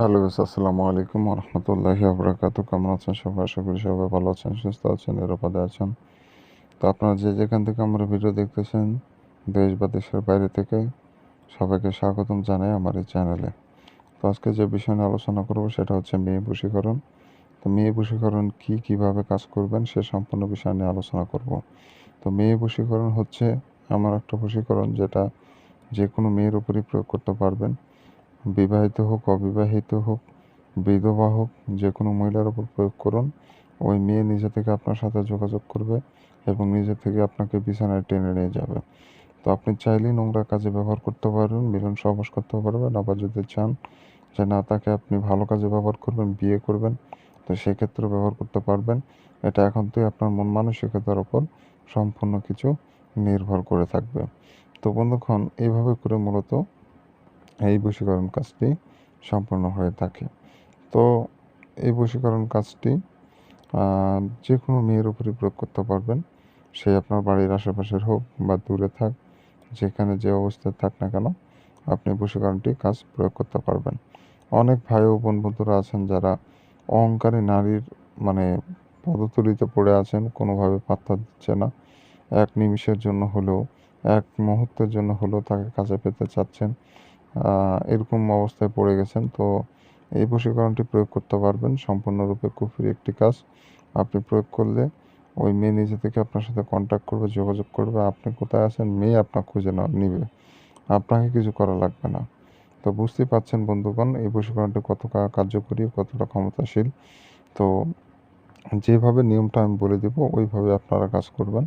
Hello আসসালামু আলাইকুম রহমতুল্লাহি আবরাকাত কেমন আছেন সবাই? আশা করি সবাই ভালো আছেন, সুস্থ আছেন, নিরাপদে আছেন। তো আপনারা যে যেখান থেকে আমার ভিডিও দেখতেছেন, দেশ বা দেশের বাইরে থেকে, সবাইকে স্বাগতম জানাই আমার এই চ্যানেলে। তো আজকে যে বিষয় নিয়ে আলোচনা করব, সেটা হচ্ছে মেয়ে বশীকরণ। তো মেয়ে বশীকরণ কি কীভাবে কাজ করবেন, সে সম্পূর্ণ বিষয় নিয়ে আলোচনা করব। তো মেয়ে বশীকরণ হচ্ছে আমার একটা বশীকরণ যেটা যে কোনো মেয়ের উপরই প্রয়োগ করতে পারবেন। বিবাহিত হোক, অবিবাহিত হোক, বিধবা হোক, যে কোনো মহিলার উপর প্রয়োগ করুন। ওই মেয়ে নিজে থেকে আপনার সাথে যোগাযোগ করবে এবং নিজে থেকে আপনাকে বিছানায় টেনে নিয়ে যাবে। তো আপনি চাইলেই নোংরা কাজে ব্যবহার করতে পারবেন, মিলন সহবাস করতে পারবেন। আবার যদি চান যে না, তাকে আপনি ভালো কাজে ব্যবহার করবেন, বিয়ে করবেন, তো সেক্ষেত্রে ব্যবহার করতে পারবেন। এটা এখন থেকে আপনার মন মানসিকতার ওপর সম্পূর্ণ কিছু নির্ভর করে থাকবে। তো বন্ধুক্ষণ এইভাবে করে মূলত এই বশীকরণ কাজটি সম্পন্ন হয়ে থাকে। তো এই বশীকরণ কাজটি যে কোনো মেয়ের উপরে প্রয়োগ করতে পারবেন। সে আপনার বাড়ির আশেপাশের হোক বা দূরে থাক, যেখানে যে অবস্থায় থাক না কেন, আপনি বশীকরণটি কাজ প্রয়োগ করতে পারবেন। অনেক ভাই ও বোন বন্ধুরা আছেন যারা অহংকারী নারীর মানে পদতুলিতে পড়ে আছেন, কোনোভাবে পাত্তা দিচ্ছে না। এক নিমিষের জন্য হলেও, এক মুহূর্তের জন্য হলেও তাকে কাছে পেতে চাচ্ছেন। এরকম অবস্থায় পড়ে গেছেন, তো এই বশীকরণটি প্রয়োগ করতে পারবেন। সম্পূর্ণরূপে কুফির একটি কাজ। আপনি প্রয়োগ করলে ওই মেয়ে নিজে থেকে আপনার সাথে কন্ট্যাক্ট করবে, যোগাযোগ করবে, আপনি কোথায় আছেন, মেয়ে আপনার খুঁজে না নিবে। আপনাকে কিছু করা লাগবে না। তো বুঝতেই পাচ্ছেন বন্ধুগণ, এই বশীকরণটি কতটা কার্যকরী, কতটা ক্ষমতাশীল। তো যেভাবে নিয়মটা আমি বলে দেব, ওইভাবে আপনারা কাজ করবেন।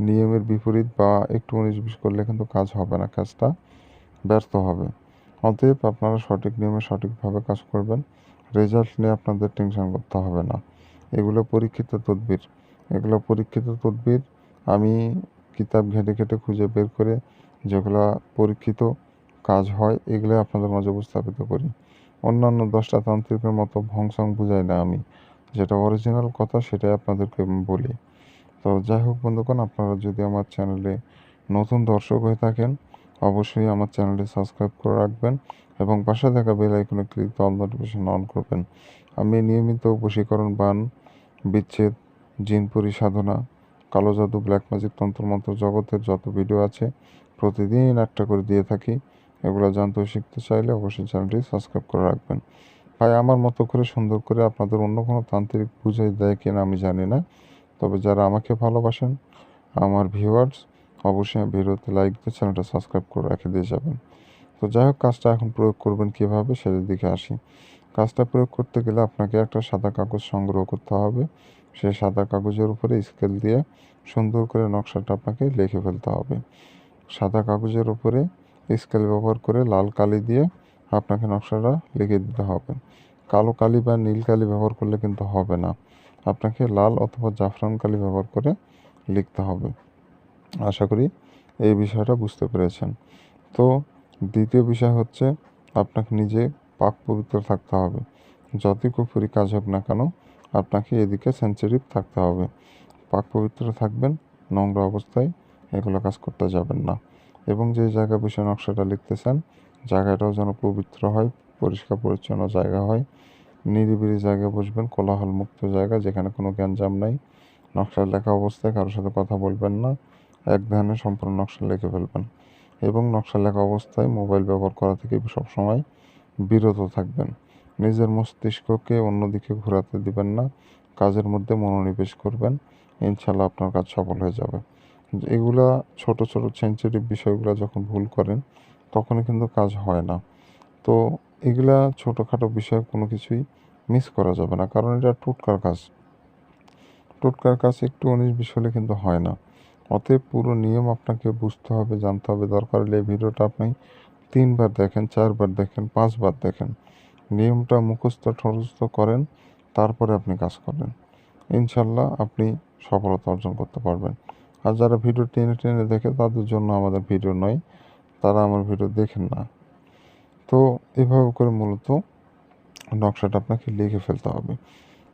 নিয়মের বিপরীত বা একটু উনিশ বিশ করলে কিন্তু কাজ হবে না, কাজটা ব্যর্থ হবে। অতএব আপনারা সঠিক নিয়মে সঠিকভাবে কাজ করবেন। রেজাল্ট নিয়ে আপনাদের টেনশন করতে হবে না। এগুলো পরীক্ষিত তদবির। এগুলো পরীক্ষিত তদবির। আমি কিতাব ঘেঁটে ঘেটে খুঁজে বের করে যেগুলো পরীক্ষিত কাজ হয় এগুলো আপনাদের মাঝে উপস্থাপিত করি। অন্যান্য দশটা তান্ত্রিকের মতো ভংসং বুঝাই না আমি। যেটা অরিজিনাল কথা, সেটাই আপনাদেরকে বলি। তো যাই হোক বন্ধুগণ, আপনারা যদি আমার চ্যানেলে নতুন দর্শক হয়ে থাকেন অবশ্যই আমার চ্যানেলটি সাবস্ক্রাইব করে রাখবেন এবং পাশে থাকা বেল আইকনে ক্লিক অল নোটিফিকেশন অন করবেন। আমি নিয়মিত বশীকরণ, বান, বিচ্ছেদ জিনপুরি সাধনা কালো জাদু, ব্ল্যাক ম্যাজিক, তন্ত্রমন্ত্র জগতের যত ভিডিও আছে প্রতিদিন একটা করে দিয়ে থাকি। এগুলো জানতে শিখতে চাইলে অবশ্যই চ্যানেলটি সাবস্ক্রাইব করে রাখবেন। ভাই, আমার মতো করে সুন্দর করে আপনাদের অন্য কোনো তান্ত্রিক বুঝাই দেয় কিনা আমি জানি না। তবে যারা আমাকে ভালোবাসেন, আমার ভিউয়ার্স অবশ্যই ভিডিওতে লাইক দিয়ে চ্যানেলটা সাবস্ক্রাইব করে রেখে দিয়ে যাবেন। তো যাই হোক, কাজটা এখন প্রয়োগ করবেন কীভাবে সেটার দিকে আসি। কাজটা প্রয়োগ করতে গেলে আপনাকে একটা সাদা কাগজ সংগ্রহ করতে হবে। সেই সাদা কাগজের উপরে স্কেল দিয়ে সুন্দর করে নকশাটা আপনাকে লিখে ফেলতে হবে। সাদা কাগজের উপরে স্কেল ব্যবহার করে লাল কালি দিয়ে আপনাকে নকশাটা লিখে দিতে হবে। কালো কালি বা নীল কালি ব্যবহার করলে কিন্তু হবে না। আপনাকে লাল অথবা জাফরান কালি ব্যবহার করে লিখতে হবে। আশা করি এই বিষয়টা বুঝতে পেরেছেন। তো দ্বিতীয় বিষয় হচ্ছে, আপনাকে নিজে পাক পবিত্র থাকতে হবে। যতই কুফুরি কাজ হোক না কেন, আপনাকে এদিকে সেন্সিটিভ থাকতে হবে। পাক পবিত্র থাকবেন, নোংরা অবস্থায় এগুলো কাজ করতে যাবেন না। এবং যে জায়গা বিষয় নকশাটা লিখতেছেন, জায়গাটাও যেন পবিত্র হয়, পরিষ্কার পরিচ্ছন্ন জায়গা হয়। নিরিবিলি জায়গায় বসবেন কোলাহল মুক্ত জায়গা, যেখানে কোনো জ্ঞানজাম নাই। নকশা লেখা অবস্থায় কারোর সাথে কথা বলবেন না। এক ধ্যানে সম্পূর্ণ নকশা লিখে ফেলবেন এবং নকশা লেখা অবস্থায় মোবাইল ব্যবহার করা থেকে সবসময় বিরত থাকবেন। নিজের মস্তিষ্ককে অন্যদিকে ঘোরাতে দিবেন না, কাজের মধ্যে মনোনিবেশ করবেন ইনশাল্লাহ আপনার কাজ সফল হয়ে যাবে। এগুলা ছোট ছোট সেন্সিটিভ বিষয়গুলো যখন ভুল করেন, তখনই কিন্তু কাজ হয় না। তো এগুলা ছোটোখাটো বিষয় কোনো কিছুই মিস করা যাবে না, কারণ এটা টুটকার কাজ। টুটকার কাজ একটু উনিশ বিশ হলে কিন্তু হয় না। অতএব পুরো নিয়ম আপনাকে বুঝতে হবে, জানতে হবে। দরকার হলে এই ভিডিওটা আপনি তিনবার দেখেন, চারবার দেখেন, পাঁচবার দেখেন। নিয়মটা মুখস্থ ঠরস্থ করেন, তারপরে আপনি কাজ করেন ইনশাল্লাহ আপনি সফলতা অর্জন করতে পারবেন। আর যারা ভিডিও টেনে টেনে দেখে, তাদের জন্য আমাদের ভিডিও নয়, তারা আমার ভিডিও দেখেন না। তো এভাবে করে মূলত নকশাটা আপনাকে লিখে ফেলতে হবে।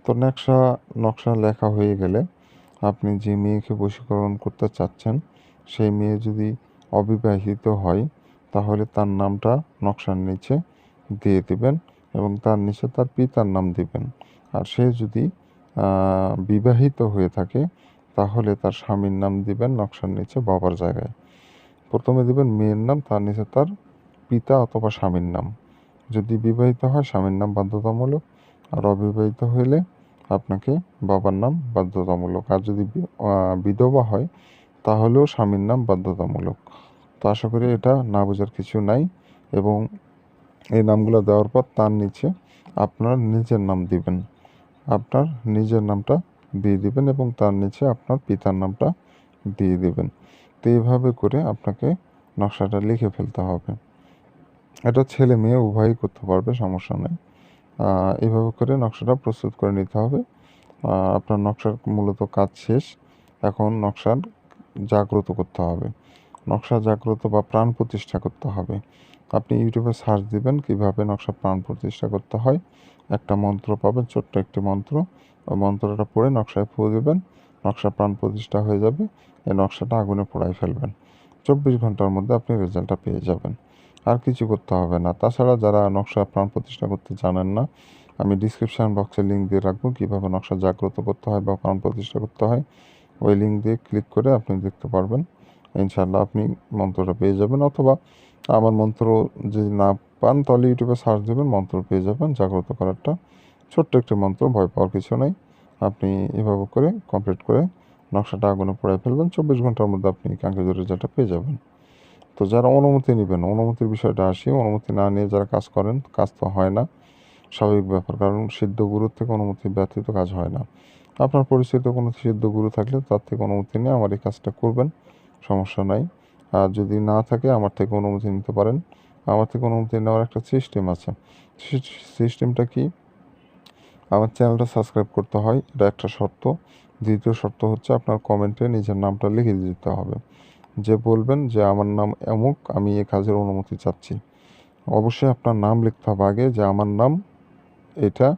তো নকশা নকশা লেখা হয়ে গেলে আপনি যে মেয়েকে বশীকরণ করতে চাচ্ছেন, সেই মেয়ে যদি অবিবাহিত হয়, তাহলে তার নামটা নকশার নিচে দিয়ে দেবেন এবং তার নিচে তার পিতার নাম দিবেন। আর সে যদি বিবাহিত হয়ে থাকে, তাহলে তার স্বামীর নাম দিবেন নকশার নিচে বাবার জায়গায়। প্রথমে দিবেন মেয়ের নাম, তার নিচে তার পিতা অথবা স্বামীর নাম। যদি বিবাহিত হয়, স্বামীর নাম বাধ্যতামূলক। আর অবিবাহিত হইলে আপনাকে বাবার নাম বাধ্যতামূলক। আর যদি বিধবা হয়, তাহলেও স্বামীর নাম বাধ্যতামূলক। তো আশা করি এটা না বোঝার কিছু নাই এবং এই নামগুলো দেওয়ার পর তার নিচে আপনার নিজের নাম দিবেন। আপনার নিজের নামটা দিয়ে দিবেন এবং তার নিচে আপনার পিতার নামটা দিয়ে দিবেন। তো এইভাবে করে আপনাকে নকশাটা লিখে ফেলতে হবে। এটা ছেলে মেয়ে উভয়ই করতে পারবে, সমস্যা নেই। আহ, এইভাবে করে নকশাটা প্রস্তুত করে নিতে হবে। আপনার নকশার মূলত কাজ শেষ। এখন নকশার জাগ্রত করতে হবে। নকশা জাগ্রত বা প্রাণ প্রতিষ্ঠা করতে হবে। আপনি ইউটিউবে সার্চ দিবেন কীভাবে নকশা প্রাণ প্রতিষ্ঠা করতে হয়। একটা মন্ত্র পাবেন ছোট্ট একটি মন্ত্র। মন্ত্রটা পড়ে নকশায় ফুঁ দেবেন। নকশা প্রাণ প্রতিষ্ঠা হয়ে যাবে। এই নকশাটা আগুনে পোড়াই ফেলবেন। চব্বিশ ঘণ্টার মধ্যে আপনি রেজাল্টটা পেয়ে যাবেন। আর কিছু করতে হবে না। তাছাড়া যারা নকশা প্রাণ প্রতিষ্ঠা করতে জানেন না, আমি ডিসক্রিপশান বক্সে লিঙ্ক দিয়ে রাখব কীভাবে নকশা জাগ্রত করতে হয় বা প্রাণ প্রতিষ্ঠা করতে হয়। ওই লিঙ্ক দিয়ে ক্লিক করে আপনি দেখতে পারবেন। ইনশাল্লাহ আপনি মন্ত্রটা পেয়ে যাবেন অথবা আমার মন্ত্র যদি না পান, তাহলে ইউটিউবে সার্চ দেবেন, মন্ত্র পেয়ে যাবেন। জাগ্রত করারটা ছোট্ট একটি মন্ত্র, ভয় পাওয়ার কিছু নেই। আপনি এভাবে করে কমপ্লিট করে নকশাটা আগুনে পোড়ায় ফেলবেন। চব্বিশ ঘণ্টার মধ্যে আপনি কাঙ্ক্ষিত রেজাল্টটা পেয়ে যাবেন। তো যারা অনুমতি নেবেন, অনুমতির বিষয়টা আসি, অনুমতি না নিয়ে যারা কাজ করেন, কাজ তো হয় না। স্বাভাবিক ব্যাপার, কারণ সিদ্ধ গুরুর থেকে অনুমতি ব্যতীত কাজ হয় না। আপনার পরিচিত কোনো সিদ্ধ গুরু থাকলে তার থেকে অনুমতি নিয়ে আমার এই কাজটা করবেন, সমস্যা নাই। আর যদি না থাকে, আমার থেকে অনুমতি নিতে পারেন। আমার থেকে অনুমতি নেওয়ার একটা সিস্টেম আছে। সিস্টেমটা কি? আমার চ্যানেলটা সাবস্ক্রাইব করতে হয়, এটা একটা শর্ত। দ্বিতীয় শর্ত হচ্ছে আপনার কমেন্টে নিজের নামটা লিখে দিতে হবে। যে বলবেন যে আমার নাম অমুক, আমি এ কাজের অনুমতি চাচ্ছি। অবশ্যই আপনার নাম লিখতে হবে আগে যে আমার নাম এটা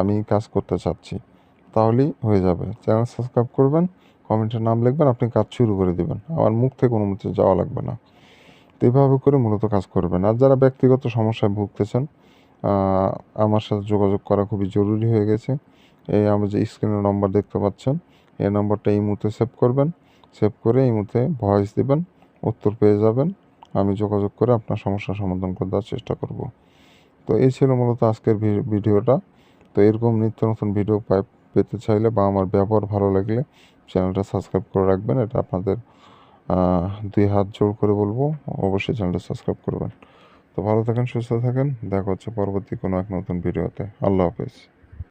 আমি কাজ করতে চাচ্ছি। তাহলেই হয়ে যাবে। চ্যানেল সাবস্ক্রাইব করবেন, কমেন্টের নাম লিখবেন, আপনি কাজ শুরু করে দেবেন। আমার মুখ থেকে অনুমতি যাওয়া লাগবে না। তো এভাবে করে মূলত কাজ করবেন। আর যারা ব্যক্তিগত সমস্যায় ভুগতেছেন আমার সাথে যোগাযোগ করা খুবই জরুরি হয়ে গেছে। এই আমার যে স্ক্রিনের নম্বর দেখতে পাচ্ছেন, এই নম্বরটা এই মুহূর্তে সেভ করবেন। সেভ করে এই মুহূর্তে ভয়েস দিবেন, উত্তর পেয়ে যাবেন। আমি যোগাযোগ করে আপনার সমস্যার সমাধান করে দেওয়ার চেষ্টা করব। তো এই ছিল মূলত আজকের ভিডিওটা। তো এরকম নিত্য নতুন ভিডিও পাই- পেতে চাইলে বা আমার ব্যবহার ভালো লাগলে চ্যানেলটা সাবস্ক্রাইব করে রাখবেন। এটা আপনাদের দুই হাত জোর করে বলব, অবশ্যই চ্যানেলটা সাবস্ক্রাইব করবেন। তো ভালো থাকেন, সুস্থ থাকেন। দেখা হচ্ছে পরবর্তী কোনো এক নতুন ভিডিওতে। আল্লাহ হাফেজ।